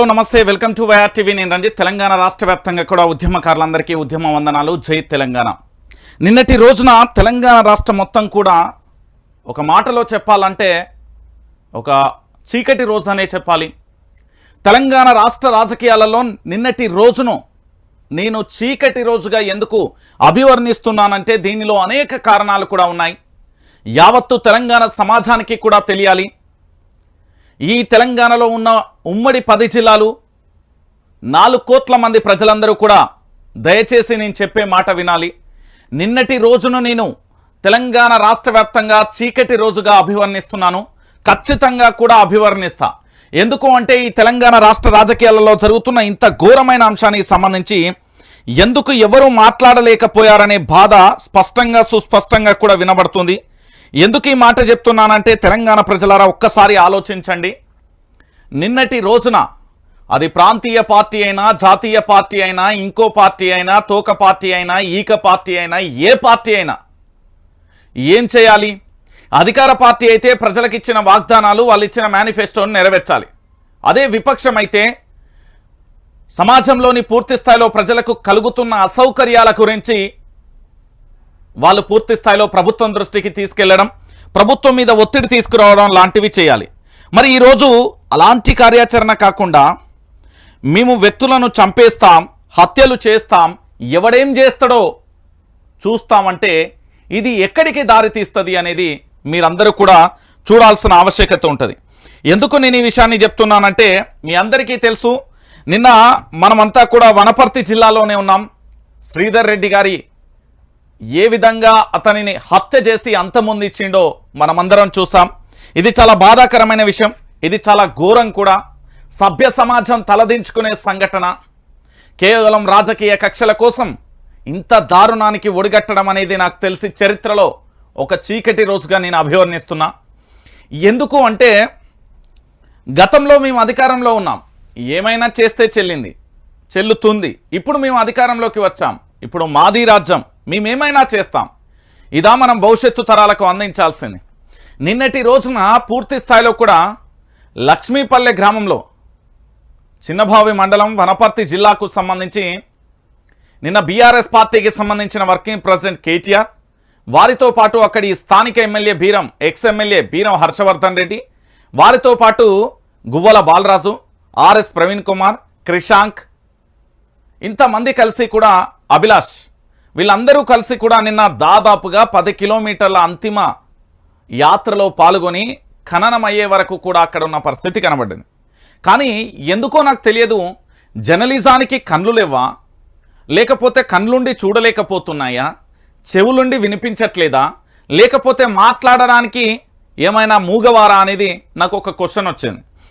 Hello నమస్తే. Welcome to YR TV. నేను రంజిత్. తెలంగాణ రాష్ట్ర వ్యాప్తంగా కూడా ఉద్యమకారులందరికీ ఉద్యమ వందనాలు. జై తెలంగాణ. నిన్నటి రోజున తెలంగాణ రాష్ట్రం మొత్తం కూడా ఒక మాటలో చెప్పాలంటే ఒక చీకటి రోజు అనే చెప్పాలి. తెలంగాణ రాష్ట్ర రాజకీయాలలో నిన్నటి రోజును నేను చీకటి రోజుగా ఎందుకు అభివర్ణిస్తున్నానంటే దీనిలో అనేక కారణాలు కూడా ఉన్నాయి. యావత్తు తెలంగాణ సమాజానికి కూడా తెలియాలి. ఈ తెలంగాణలో ఉన్న ఉమ్మడి పది జిల్లాలు నాలుగు కోట్ల మంది ప్రజలందరూ కూడా దయచేసి నేను చెప్పే మాట వినాలి. నిన్నటి రోజును నేను తెలంగాణ రాష్ట్ర వ్యాప్తంగా చీకటి రోజుగా అభివర్ణిస్తున్నాను. ఖచ్చితంగా కూడా అభివర్ణిస్తా. ఎందుకు అంటే ఈ తెలంగాణ రాష్ట్ర రాజకీయాలలో జరుగుతున్న ఇంత ఘోరమైన అంశానికి సంబంధించి ఎందుకు ఎవరు మాట్లాడలేకపోయారనే బాధ స్పష్టంగా సుస్పష్టంగా కూడా వినబడుతుంది. ఎందుకు ఈ మాట చెప్తున్నానంటే తెలంగాణ ప్రజలారా ఒక్కసారి ఆలోచించండి. నిన్నటి రోజున అది ప్రాంతీయ పార్టీ అయినా జాతీయ పార్టీ అయినా ఇంకో పార్టీ అయినా తోక పార్టీ అయినా ఈక పార్టీ అయినా ఏ పార్టీ అయినా ఏం చేయాలి? అధికార పార్టీ అయితే ప్రజలకు ఇచ్చిన వాగ్దానాలు వాళ్ళు ఇచ్చిన మేనిఫెస్టోను నెరవేర్చాలి. అదే విపక్షమైతే సమాజంలోని పూర్తి స్థాయిలో ప్రజలకు కలుగుతున్న అసౌకర్యాల గురించి వాళ్ళు పూర్తి స్థాయిలో ప్రభుత్వం దృష్టికి తీసుకెళ్ళడం ప్రభుత్వం మీద ఒత్తిడి తీసుకురావడం లాంటివి చేయాలి. మరి ఈరోజు అలాంటి కార్యాచరణ కాకుండా మేము వ్యక్తులను చంపేస్తాం హత్యలు చేస్తాం ఎవడేం చేస్తాడో చూస్తామంటే ఇది ఎక్కడికి దారి తీస్తుంది అనేది మీరందరూ కూడా చూడాల్సిన ఆవశ్యకత ఉంటుంది. ఎందుకు నేను ఈ విషయాన్ని చెప్తున్నానంటే మీ అందరికీ తెలుసు నిన్న మనమంతా కూడా వనపర్తి జిల్లాలోనే ఉన్నాం. శ్రీధర్ రెడ్డి గారి ఏ విధంగా అతనిని హత్య చేసి అంతమొందిచ్చిండో మనమందరం చూసాం. ఇది చాలా బాధాకరమైన విషయం. ఇది చాలా ఘోరం కూడా. సభ్య సమాజం తలదించుకునే సంఘటన. కేవలం రాజకీయ కక్షల కోసం ఇంత దారుణానికి ఒడిగట్టడం అనేది నాకు తెలిసి చరిత్రలో ఒక చీకటి రోజుగా నేను అభివర్ణిస్తున్నా. ఎందుకు అంటే గతంలో మేము అధికారంలో ఉన్నాం. ఏమైనా చేస్తే చెల్లింది చెల్లుతుంది. ఇప్పుడు మేము అధికారంలోకి వచ్చాం. ఇప్పుడు మాది రాజ్యం. మేమేమైనా చేస్తాం. ఇదా మనం భవిష్యత్తు తరాలకు అందించాల్సింది. నిన్నటి రోజున పూర్తి స్థాయిలో కూడా లక్ష్మీపల్లె గ్రామంలో చిన్నభావి మండలం వనపర్తి జిల్లాకు సంబంధించి నిన్న బీఆర్ఎస్ పార్టీకి సంబంధించిన వర్కింగ్ ప్రెసిడెంట్ కేటీఆర్ వారితో పాటు అక్కడి స్థానిక MLA Beeram ex MLA Beeram Harshavardhan Reddy వారితో పాటు గువ్వల బాలరాజు ఆర్ఎస్ ప్రవీణ్ కుమార్ క్రిషాంక్ ఇంతమంది కలిసి కూడా అభిలాష్ వీళ్ళందరూ కలిసి కూడా నిన్న దాదాపుగా పది కిలోమీటర్ల అంతిమ యాత్రలో పాల్గొని ఖననం వరకు కూడా అక్కడ ఉన్న పరిస్థితి కనబడింది. కానీ ఎందుకో నాకు తెలియదు జర్నలిజానికి కళ్ళు లేవా లేకపోతే కళ్ళుండి చూడలేకపోతున్నాయా? చెవులుండి వినిపించట్లేదా? లేకపోతే మాట్లాడడానికి ఏమైనా మూగవారా అనేది నాకు ఒక క్వశ్చన్ వచ్చింది.